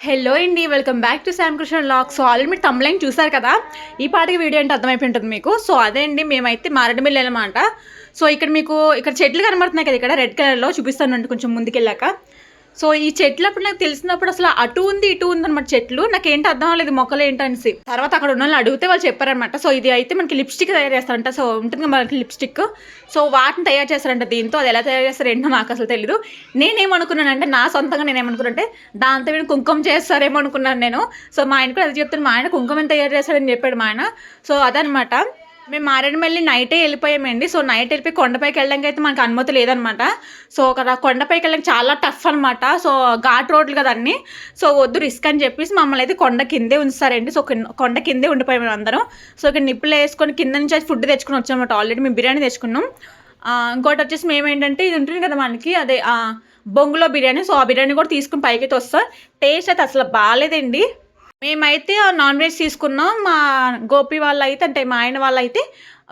Hello అండి welcome back to Sam Krishna lock so already మీరు తమ్లైన్ చూసారు కదా? ఈ పాటికి వీడియో అంటే అర్థమైపోయి ఉంటుంది మీకు. సో అదే అండి మేమైతే మారేడుమిల్లి అనమాట సో ఇక్కడ మీకు ఇక్కడ చెట్లు కనబడుతున్నాయి కదా ఇక్కడ రెడ్ కలర్లో చూపిస్తానండి కొంచెం ముందుకెళ్ళాక. సో ఈ చెట్లు అప్పుడు నాకు తెలిసినప్పుడు అసలు అటు ఉంది ఇటు ఉంది అనమాట చెట్లు. నాకేంటి అర్థం అవ్వలేదు మొక్కలు ఏంటనేసి. తర్వాత అక్కడ ఉన్న వాళ్ళని అడిగితే వాళ్ళు చెప్పారనమాట సో ఇది అయితే మనకి లిప్స్టిక్ తయారు చేస్తారంట. సో ఉంటుంది మనకి లిప్స్టిక్. సో వాటిని తయారు చేస్తారంట దీంతో. అది ఎలా తయారు చేస్తారు ఏంటో నాకు అసలు తెలియదు నేనేమనుకున్నానంటే నా సొంతంగా నేనేమనుకున్నానంటే దాంతో నేను కుంకుమ చేస్తారేమో అనుకున్నాను నేను. సో మా ఆయన కూడా అది చెప్తాను మా ఆయన కుంకుమని తయారు చేస్తాడని చెప్పాడు మా ఆయన. సో అదనమాట మేము మారేడుమల్లి నైటే వెళ్ళిపోయామండి. సో నైట్ వెళ్ళిపోయి కొండపైకి వెళ్ళడానికి అయితే మనకు అనుమతి లేదనమాట. సో అక్కడ కొండపైకి వెళ్ళడానికి చాలా టఫ్ అనమాట. సో ఘాట్ రోడ్లు కదా అన్ని. సో వద్దు రిస్క్ అని చెప్పేసి మమ్మల్ని అయితే కొండ కిందే ఉంచుతారండి. సో కొండ కిందే ఉండిపోయాం అందరం. సో ఇక్కడ నిప్పులు వేసుకొని కింద నుంచి ఫుడ్ తెచ్చుకొని వచ్చామన్నమాట. ఆల్రెడీ మేము బిర్యానీ తెచ్చుకున్నాం. ఇంకోటి వచ్చేసి మేము ఏంటంటే ఇది ఉంటుంది కదా మనకి అదే బొంగులో బిర్యానీ. సో ఆ బిర్యానీ కూడా తీసుకుని పైకి అయితే వస్తాం. టేస్ట్ అయితే అసలు బాగాలేదండి. మేమైతే నాన్ వెజ్ తీసుకున్నాం. మా గోపి వాళ్ళు అయితే అంటే మా ఆయన వాళ్ళు అయితే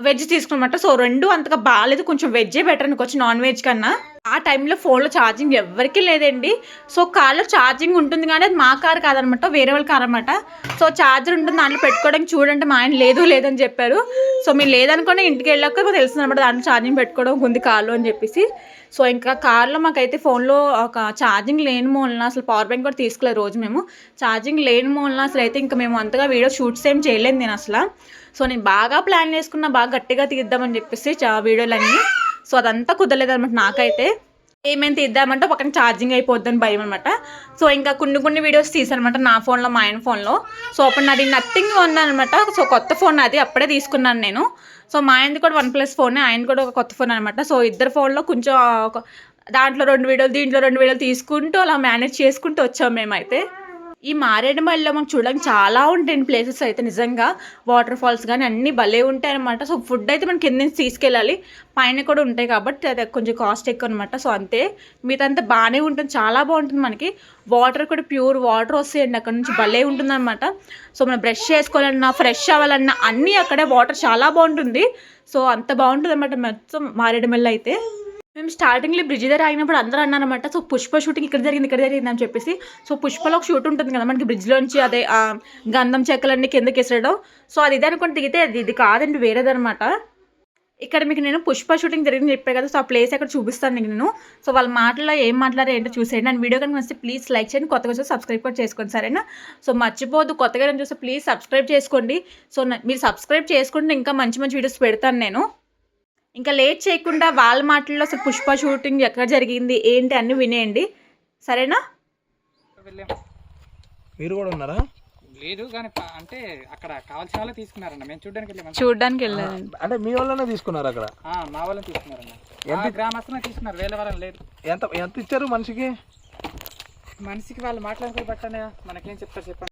వెజ్ తీసుకున్నమాట. సో రెండు అంతగా బాగాలేదు కొంచెం వెజ్జే బెటర్ అనుకోవచ్చు నాన్ వెజ్ కన్నా. ఆ టైంలో ఫోన్లో ఛార్జింగ్ ఎవరికీ లేదండి. సో కార్లో ఛార్జింగ్ ఉంటుంది కానీ అది మా కార్ కాదనమాట వేరే వాళ్ళ కార్ అనమాట సో ఛార్జర్ ఉంటుంది దాంట్లో పెట్టుకోవడానికి చూడండి మా ఆయన లేదు లేదని చెప్పారు. సో మీరు లేదనుకుని ఇంటికి వెళ్ళాక తెలిసింది అనమాట దాంట్లో ఛార్జింగ్ పెట్టుకోవడం ఉంది కార్లో అని చెప్పేసి. సో ఇంకా కార్లో మాకైతే ఫోన్లో ఒక ఛార్జింగ్ లేని మూలన అసలు పవర్ బ్యాంక్ కూడా తీసుకోలేదు రోజు మేము. ఛార్జింగ్ లేని మూలన అసలు అయితే ఇంకా మేము అంతగా వీడియో షూట్స్ ఏం చేయలేదు నేను అసలు. సో నేను బాగా ప్లాన్ చేసుకున్నా బాగా గట్టిగా తీద్దామని చెప్పేసి చా వీడియోలన్నీ. సో అదంతా కుదరలేదు అనమాట నాకైతే ఏమేమి తీద్దామంటే పక్కన ఛార్జింగ్ అయిపోద్దని భయం అనమాట సో ఇంకా కొన్ని కొన్ని వీడియోస్ తీసానమాట నా ఫోన్లో మా ఆయన ఫోన్లో సో అప్పుడు నాది నథింగ్ అనమాట సో కొత్త ఫోన్ అది అప్పుడే తీసుకున్నాను నేను. సో మా ఆయనది కూడా వన్ ప్లస్ ఫోన్ ఆయన కూడా ఒక కొత్త ఫోన్ అనమాట సో ఇద్దరు ఫోన్లో కొంచెం ఒక దాంట్లో రెండు వీడియోలు దీంట్లో రెండు వీడియోలు తీసుకుంటూ అలా మేనేజ్ చేసుకుంటూ వచ్చాం మేమైతే. ఈ మారేడుమల్లిలో మనం చూడడానికి చాలా ఉంటాయండి ప్లేసెస్ అయితే నిజంగా. వాటర్ ఫాల్స్ కానీ అన్నీ భలే ఉంటాయి అనమాట సో ఫుడ్ అయితే మనం కింద నుంచి తీసుకెళ్ళాలి. పైన కూడా ఉంటాయి కాబట్టి అది కొంచెం కాస్ట్ ఎక్కువ అనమాట సో అంతే. మిగతా బాగానే ఉంటుంది. చాలా బాగుంటుంది మనకి. వాటర్ కూడా ప్యూర్ వాటర్ వస్తాయండి అక్కడ నుంచి. భలే ఉంటుంది అనమాట సో మనం బ్రష్ చేసుకోవాలన్నా ఫ్రెష్ అవ్వాలన్నా అన్నీ అక్కడే వాటర్ చాలా బాగుంటుంది. సో అంత బాగుంటుంది అనమాట మొత్తం మారేడుమల్లి అయితే. మేము స్టార్టింగ్లో బ్రిడ్జ్ దగ్గర ఆగినప్పుడు అందరూ అన్నారనమాట సో పుష్ప షూటింగ్ ఇక్కడ జరిగింది ఇక్కడ జరిగింది అని చెప్పేసి. సో పుష్పలో ఒక షూట్ ఉంటుంది కదా మనకి బ్రిడ్జ్లోంచి అదే గంధం చెక్కలన్నీ కిందకి వేసడం సో అది ఇది అనుకుని దిగితే అది ఇది కాదండి వేరేదనమాట ఇక్కడ మీకు నేను పుష్ప షూటింగ్ జరిగింది చెప్పాను కదా సో ఆ ప్లేస్ అక్కడ చూపిస్తాను మీకు నేను. సో వాళ్ళ మాటల్లో ఏం మాట్లాడారు ఏంటో చూసేయండి. అండ్ వీడియో కనుక వస్తే ప్లీజ్ లైక్ చేయండి కొత్తగా చూస్తే సబ్స్క్రైబ్ కూడా చేసుకోండి సరేనా? సో మర్చిపోద్దు కొత్తగా నేను చూస్తే ప్లీజ్ సబ్స్క్రైబ్ చేసుకోండి. సో మీరు సబ్స్క్రైబ్ చేసుకుంటే ఇంకా మంచి మంచి వీడియోస్ పెడతాను నేను. ఇంకా లేట్ చేయకుండా వాళ్ళ మాటల్లో అసలు పుష్ప షూటింగ్ ఎక్కడ జరిగింది ఏంటి అన్ని వినేయండి. సరేనా? వెళ్ళాం మీరు కూడా ఉన్నారా? లేదు కానీ అంటే అక్కడ కావాల్సిన వాళ్ళే తీసుకున్నారన్న. మేము చూడడానికి వెళ్ళాం చూడడానికి వెళ్ళాను. అంటే మీ వాళ్ళనే తీసుకున్నారు అక్కడ? ఆ, మా వాళ్ళని తీసుకున్నారన్న. ఎంత గ్రామస్తున్నా తీసుకున్నారు వేరే వాళ్ళని లేదు. ఎంత ఎంత ఇచ్చారు మనిషికి? మనిషికి వాళ్ళు మాట్లాడుకుని పట్టనే మనకేం చెప్తారు చెప్పండి.